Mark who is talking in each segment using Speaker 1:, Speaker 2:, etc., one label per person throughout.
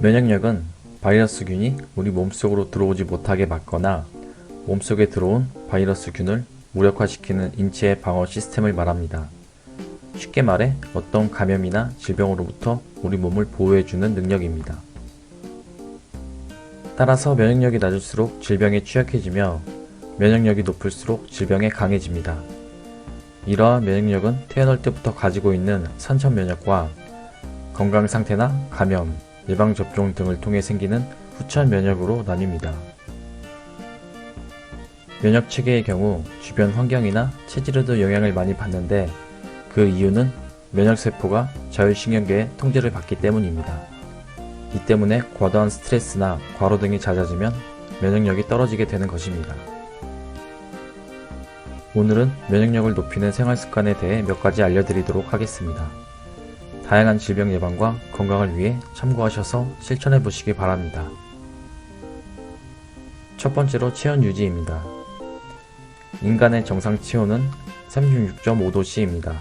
Speaker 1: 면역력은 바이러스균이 우리 몸속으로 들어오지 못하게 막거나 몸속에 들어온 바이러스균을 무력화시키는 인체의 방어 시스템을 말합니다. 쉽게 말해 어떤 감염이나 질병으로부터 우리 몸을 보호해주는 능력입니다. 따라서 면역력이 낮을수록 질병에 취약해지며 면역력이 높을수록 질병에 강해집니다. 이러한 면역력은 태어날 때부터 가지고 있는 선천 면역과 건강 상태나 감염, 예방접종 등을 통해 생기는 후천 면역으로 나뉩니다. 면역 체계의 경우 주변 환경이나 체질에도 영향을 많이 받는데 그 이유는 면역세포가 자율신경계의 통제를 받기 때문입니다. 이 때문에 과도한 스트레스나 과로 등이 잦아지면 면역력이 떨어지게 되는 것입니다. 오늘은 면역력을 높이는 생활 습관에 대해 몇 가지 알려드리도록 하겠습니다. 다양한 질병 예방과 건강을 위해 참고하셔서 실천해 보시기 바랍니다. 첫 번째로 체온 유지입니다. 인간의 정상 체온은 36.5도씨입니다.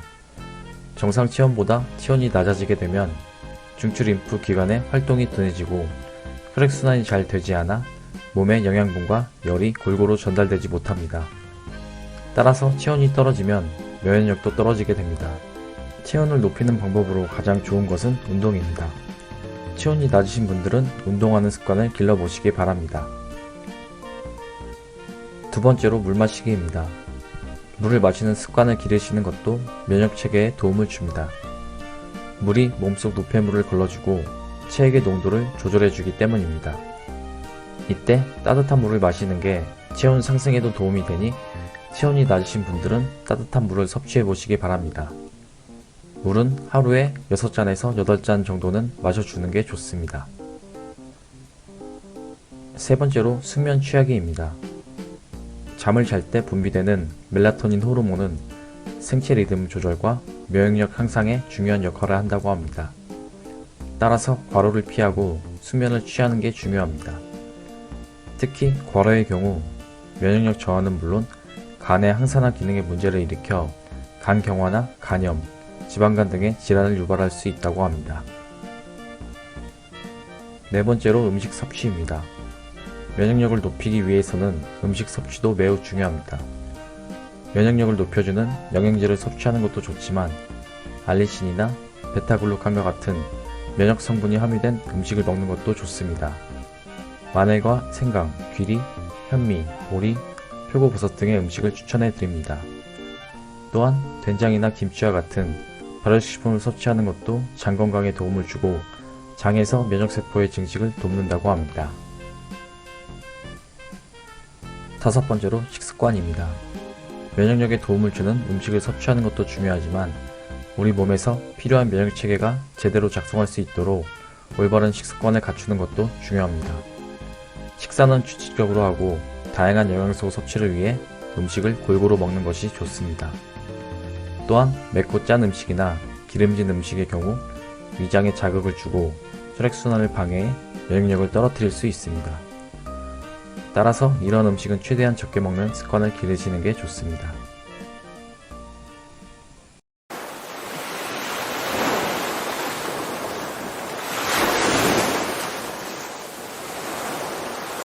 Speaker 1: 정상 체온보다 체온이 낮아지게 되면 중추림프 기관의 활동이 둔해지고 혈액순환이 잘 되지 않아 몸의 영양분과 열이 골고루 전달되지 못합니다. 따라서 체온이 떨어지면 면역력도 떨어지게 됩니다. 체온을 높이는 방법으로 가장 좋은 것은 운동입니다. 체온이 낮으신 분들은 운동하는 습관을 길러보시기 바랍니다. 두 번째로 물 마시기입니다. 물을 마시는 습관을 기르시는 것도 면역 체계에 도움을 줍니다. 물이 몸속 노폐물을 걸러주고 체액의 농도를 조절해주기 때문입니다. 이때 따뜻한 물을 마시는 게 체온 상승에도 도움이 되니 체온이 낮으신 분들은 따뜻한 물을 섭취해 보시기 바랍니다. 물은 하루에 6잔에서 8잔 정도는 마셔주는 게 좋습니다. 세 번째로 수면 취하기입니다. 잠을 잘 때 분비되는 멜라토닌 호르몬은 생체 리듬 조절과 면역력 향상에 중요한 역할을 한다고 합니다. 따라서 과로를 피하고 수면을 취하는 게 중요합니다. 특히 과로의 경우 면역력 저하는 물론 간의 항산화 기능에 문제를 일으켜 간 경화나 간염, 지방간 등의 질환을 유발할 수 있다고 합니다. 네 번째로 음식 섭취입니다. 면역력을 높이기 위해서는 음식 섭취도 매우 중요합니다. 면역력을 높여주는 영양제를 섭취하는 것도 좋지만 알리신이나 베타글루칸과 같은 면역 성분이 함유된 음식을 먹는 것도 좋습니다. 마늘과 생강, 귀리, 현미, 오리, 표고버섯 등의 음식을 추천해 드립니다. 또한 된장이나 김치와 같은 발효식품을 섭취하는 것도 장 건강에 도움을 주고 장에서 면역세포의 증식을 돕는다고 합니다. 다섯 번째로 식습관입니다. 면역력에 도움을 주는 음식을 섭취하는 것도 중요하지만 우리 몸에서 필요한 면역 체계가 제대로 작동할 수 있도록 올바른 식습관을 갖추는 것도 중요합니다. 식사는 규칙적으로 하고 다양한 영양소 섭취를 위해 음식을 골고루 먹는 것이 좋습니다. 또한 맵고 짠 음식이나 기름진 음식의 경우 위장에 자극을 주고 혈액순환을 방해해 면역력을 떨어뜨릴 수 있습니다. 따라서 이런 음식은 최대한 적게 먹는 습관을 기르시는 게 좋습니다.